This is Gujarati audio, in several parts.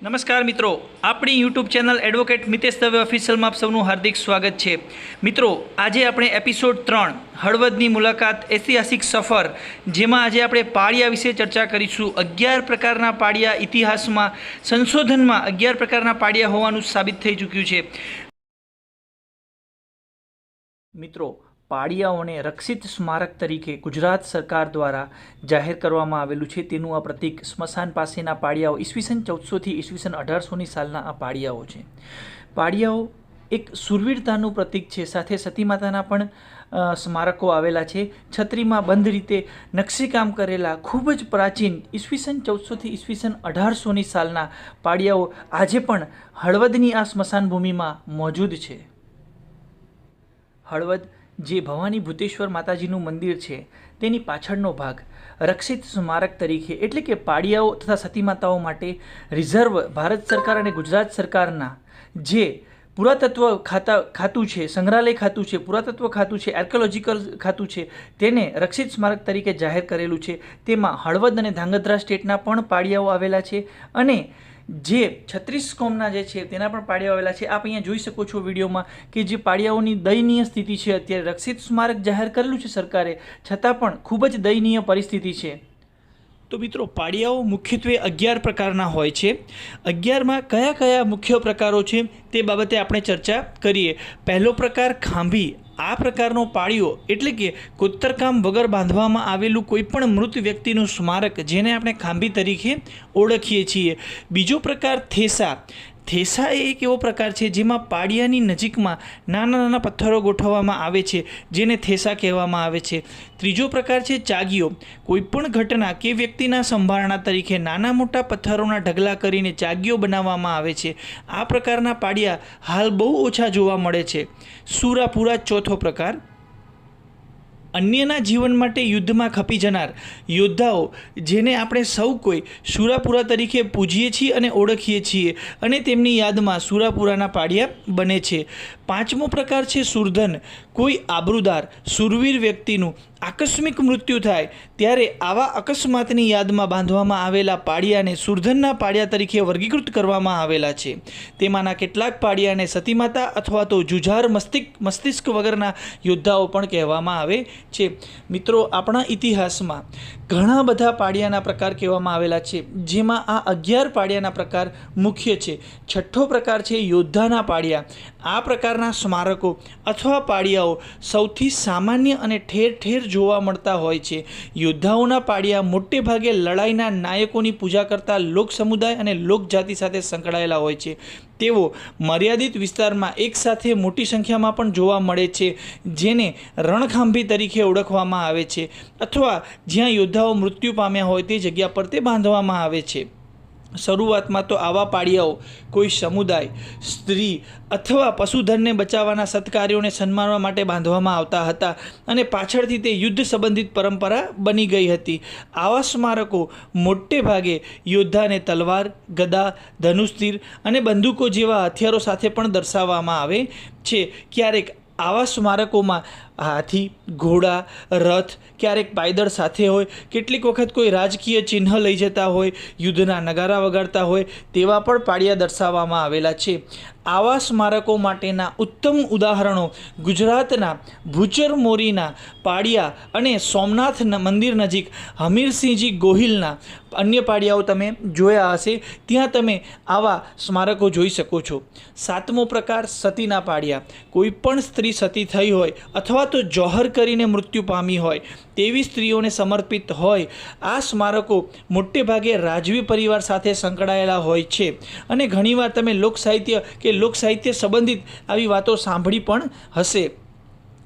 નમસ્કાર મિત્રો, આપણી YouTube channel advocate Mitesh Dave ઓફિશિયલમાં આપ સૌનું હાર્દિક સ્વાગત છે. મિત્રો, આજે આપણે એપિસોડ ત્રણ, હળવદની મુલાકાત, ઐતિહાસિક સફર, જેમાં આજે આપણે પાળિયા વિશે ચર્ચા કરીશું. અગિયાર પ્રકારના પાળિયા ઇતિહાસમાં, સંશોધનમાં અગિયાર પ્રકારના પાળિયા હોવાનું સાબિત થઈ ચૂક્યું છે. મિત્રો પાળિયાઓને રક્ષિત સ્મારક તરીકે ગુજરાત સરકાર દ્વારા જાહેર કરવામાં આવેલું છે. તેનું આ પ્રતીક સ્મશાન પાસેના પાળિયાઓ ઈસવીસન ચૌદસોથી ઈસવીસન અઢારસોની સાલના આ પાળિયાઓ છે. પાળિયાઓ એક સુરવીરતાનું પ્રતીક છે. સાથે સતી માતાના પણ સ્મારકો આવેલા છે. છત્રીમાં બંધ રીતે નકશીકામ કરેલા ખૂબ જ પ્રાચીન ઈસવીસન ચૌદસોથી ઈસવીસન અઢારસોની સાલના પાળિયાઓ આજે પણ હળવદની આ સ્મશાન ભૂમિમાં મોજૂદ છે. હળવદ જે ભવાની ભૂતેશ્વર માતાજીનું મંદિર છે, તેની પાછળનો ભાગ, રક્ષિત સ્મારક તરીકે એટલે કે પાડિયાઓ તથા સતી માતાઓ માટે રિઝર્વ ભારત સરકાર અને ગુજરાત સરકારના જે પુરાતત્વ ખાતા ખાતું છે, સંગ્રહાલય ખાતું છે, પુરાતત્વ ખાતું છે આર્કિયોલોજીકલ ખાતું છે, તેને રક્ષિત સ્મારક તરીકે જાહેર કરેલું છે. તેમાં હળવદ અને ધાંગધ્રા સ્ટેટના પણ પાડિયાઓ આવેલા છે અને જે છત્રીસ કોમના જે છે તેના પણ પાડિયાઓ આવેલા છે. આપ અહીંયા જોઈ શકો છો વિડીયોમાં કે જે પાડિયાઓની દયનીય સ્થિતિ છે, અત્યારે રક્ષિત સ્મારક જાહેર કરેલું છે સરકારે, છતાં પણ ખૂબ જ દયનીય પરિસ્થિતિ છે. તો મિત્રો પાડિયાઓ મુખ્યત્વે અગિયાર પ્રકારના હોય છે. અગિયારમાં કયા કયા મુખ્ય પ્રકારો છે તે બાબતે આપણે ચર્ચા કરીએ. પહેલો પ્રકાર ખાંભી. આ પ્રકારનો પાળિયો એટલે કે કોતરકામ વગર બાંધવામાં આવેલું કોઈપણ મૃત વ્યક્તિનું સ્મારક જેને આપણે ખાંભી તરીકે ઓળખીએ છીએ. બીજો પ્રકાર થેસા. થેસા એ એક એવો પ્રકાર છે જેમાં પાડિયાની નજીકમાં નાના નાના પથ્થરો ગોઠવવામાં આવે છે, જેને થેસા કહેવામાં આવે છે. ત્રીજો પ્રકાર છે ચાગીઓ. કોઈપણ ઘટના કે વ્યક્તિના સંભારણા તરીકે નાના મોટા પથ્થરોના ઢગલા કરીને ચાગીઓ બનાવવામાં આવે છે. આ પ્રકારના પાડિયા હાલ બહુ ઓછા જોવા મળે છે. સુરાપુરા ચોથો પ્રકાર. અન્યના જીવન માટે યુદ્ધમાં ખપી જનાર. યોદ્ધાઓ, જેને આપણે સૌ કોઈ સુરાપુરા તરીકે પૂજીએ છીએ અને ઓળખીએ છીએ અને તેમની યાદમાં સુરાપુરાના પાડિયા બને છે. પાંચમો પ્રકાર છે સુરધન. કોઈ આબરૂદાર, સુરવીર વ્યક્તિનું આકસ્મિક મૃત્યુ થાય, ત્યારે આવા અકસ્માતની યાદમાં બાંધવામાં આવેલા પાડિયાને સુરધનના પાડિયા તરીકે વર્ગીકૃત કરવામાં આવેલા છે. તેમાંના કેટલાક પાડિયાને સતીમાતા અથવા તો જુઝાર મસ્તિષ્ક મસ્તિષ્ક વગરના યોદ્ધાઓ પણ કહેવામાં આવે છે. મિત્રો, આપણા ઇતિહાસમાં ઘણા બધા પાડિયાના પ્રકાર કહેવામાં આવેલા છે, જેમાં આ અગિયાર પાડિયાના પ્રકાર મુખ્ય છે. છઠ્ઠો પ્રકાર છે યોદ્ધાના પાડિયા આ પ્રકારના સ્મારકો અથવા પાળિયાઓ સૌથી સામાન્ય અને ઠેર ઠેર જોવા મળતા હોય છે. યોદ્ધાઓના પાળિયા મોટે ભાગે લડાઈના નાયકોની પૂજા કરતા લોક સમુદાય અને લોકજાતિ સાથે સંકળાયેલા હોય છે. તેઓ મર્યાદિત વિસ્તારમાં એકસાથે મોટી સંખ્યામાં પણ જોવા મળે છે, જેને રણખાંભી તરીકે ઓળખવામાં આવે છે, અથવા જ્યાં યોદ્ધાઓ મૃત્યુ પામ્યા હોય તે જગ્યા પર તે બાંધવામાં આવે છે. શરૂઆતમાં તો આવા પાડિયાઓ કોઈ સમુદાય, સ્ત્રી અથવા પશુધનને બચાવવાના સત્કાર્યોને સન્માનવા માટે બાંધવામાં આવતા હતા અને પાછળથી તે યુદ્ધ સંબંધિત પરંપરા બની ગઈ હતી. આવા સ્મારકો મોટે ભાગે યોદ્ધાને તલવાર, ગદા, ધનુષ અને બંદૂકો જેવા હથિયારો સાથે પણ દર્શાવવામાં આવે છે. ક્યારેક આવા સ્મારકોમાં હાથી, ઘોડા, રથ, ક્યારેક પાયદળ સાથે હોય, કેટલીક વખત કોઈ રાજકીય ચિહ્ન લઈ જતા હોય, યુદ્ધના નગારા વગાડતા હોય, તેવા પણ પાડિયા દર્શાવવામાં આવેલા છે. આવા સ્મારકો માટેના ઉત્તમ ઉદાહરણો ગુજરાતના ભૂચર મોરીના પાડિયા અને સોમનાથ મંદિર નજીક હમીરસિંહજી ગોહિલના અન્ય પાડિયાઓ તમે જોયા હશે. ત્યાં તમે આવા સ્મારકો જોઈ શકો છો. સાતમો પ્રકાર સતીના પાડિયા. કોઈ પણ સ્ત્રી સતી થઈ હોય અથવા તો જોહર કરીને મૃત્યુ પામી હોય તેવી સ્ત્રીઓને સમર્પિત હોય, આ સ્મારકો મોટેભાગે રાજવી પરિવાર સાથે સંકળાયેલા હોય છે. અને ઘણીવાર તમે લોક સાહિત્ય કે લોક સંબંધિત આવી વાતો સાંભળી પણ હશે.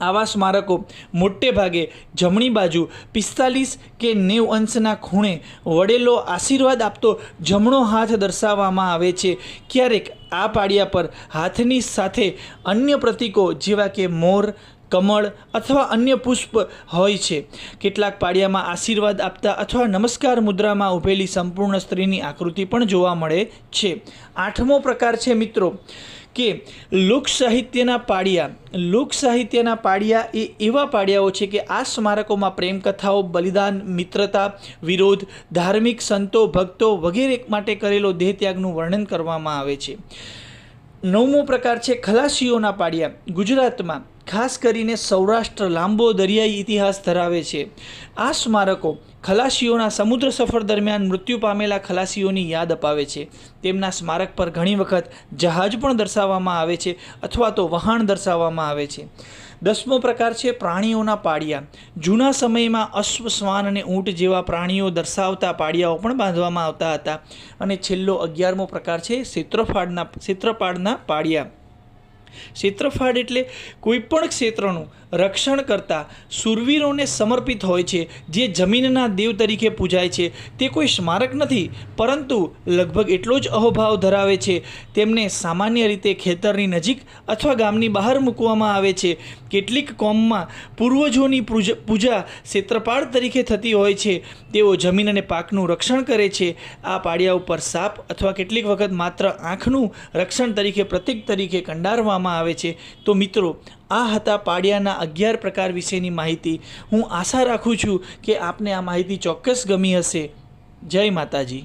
આવા સ્મારકો મોટે ભાગે જમણી બાજુ પિસ્તાલીસ કે નેવ અંશના ખૂણે વડેલો આશીર્વાદ આપતો જમણો હાથ દર્શાવવામાં આવે છે. ક્યારેક આ પાડિયા પર હાથની સાથે અન્ય પ્રતીકો જેવા કે મોર કમળ અથવા અન્ય પુષ્પ હોય છે. કેટલાક પાડિયામાં આશીર્વાદ આપતા અથવા નમસ્કાર મુદ્રામાં ઊભેલી સંપૂર્ણ સ્ત્રીની આકૃતિ પણ જોવા મળે છે. આઠમો પ્રકાર છે મિત્રો, કે લોક સાહિત્યના પાડિયા લોક સાહિત્યના પાડિયા એ એવા પાડિયાઓ છે કે આ સ્મારકોમાં પ્રેમકથાઓ બલિદાન, મિત્રતા, વિરોધ, ધાર્મિક સંતો, ભક્તો વગેરે માટે કરેલો દેહત્યાગનું વર્ણન કરવામાં આવે છે. નવમો પ્રકાર છે ખલાસીઓના પાડિયા ગુજરાતમાં ખાસ કરીને સૌરાષ્ટ્ર લાંબો દરિયાઈ ઇતિહાસ ધરાવે છે. આ સ્મારકો ખલાસીઓના સમુદ્ર સફર દરમિયાન મૃત્યુ પામેલા ખલાસીઓની યાદ અપાવે છે. તેમના સ્મારક પર ઘણી વખત જહાજ પણ દર્શાવવામાં આવે છે અથવા તો વહાણ દર્શાવવામાં આવે છે. દસમો પ્રકાર છે પ્રાણીઓના પાડિયા જૂના સમયમાં અશ્વ, શ્વાન અને ઊંટ જેવા પ્રાણીઓ દર્શાવતા પાડિયાઓ પણ બાંધવામાં આવતા હતા. અને છેલ્લો અગિયારમો પ્રકાર છે ક્ષેત્રફાળના ક્ષેત્રપાળના પાડિયા ક્ષેત્રફાળ એટલે કોઈ પણ ક્ષેત્રનું રક્ષણ કરતા સુરવીરોને સમર્પિત હોય છે, જે જમીનના દેવ તરીકે પૂજાય છે. તે કોઈ સ્મારક નથી, પરંતુ લગભગ એટલો જ અહોભાવ ધરાવે છે. તેમને સામાન્ય રીતે ખેતરની નજીક અથવા ગામની બહાર મૂકવામાં આવે છે. કેટલીક કોમમાં પૂર્વજોની પૂજા ક્ષેત્રપાળ તરીકે થતી હોય છે. તેઓ જમીન અને પાકનું રક્ષણ કરે છે. આ પાડિયા ઉપર સાપ અથવા કેટલીક વખત માત્ર આંખનું રક્ષણ તરીકે, પ્રતીક તરીકે કંડારવામાં આવે છે. તો મિત્રો, આ હતા પાડિયાના અગિયાર પ્રકાર વિશેની માહિતી. હું આશા રાખું છું કે આપને આ માહિતી ચોક્કસ ગમી હશે. જય માતાજી.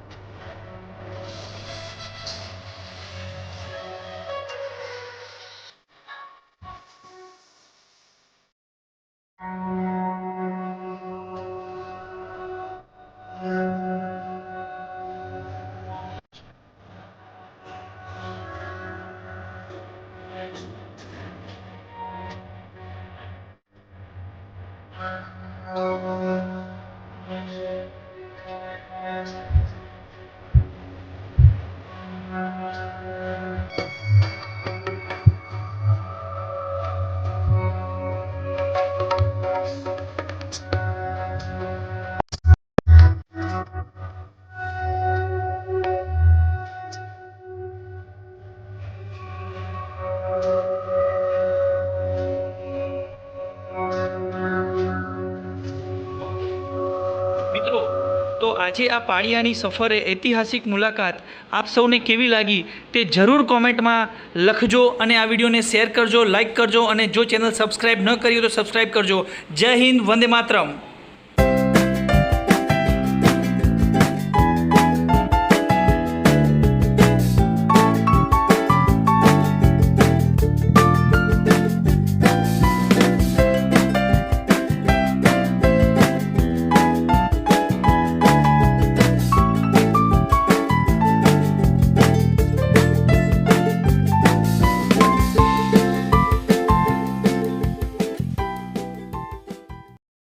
આજે આ પાળિયાની સફરે ઐતિહાસિક મુલાકાત આપ સૌને કેવી લાગી તે જરૂર કોમેન્ટમાં લખજો અને આ વિડીયોને શેર કરજો લાઇક કરજો અને જો ચેનલ સબસ્ક્રાઈબ ન કરી તો સબસ્ક્રાઈબ કરજો. જય હિન્દ, વંદે માતરમ.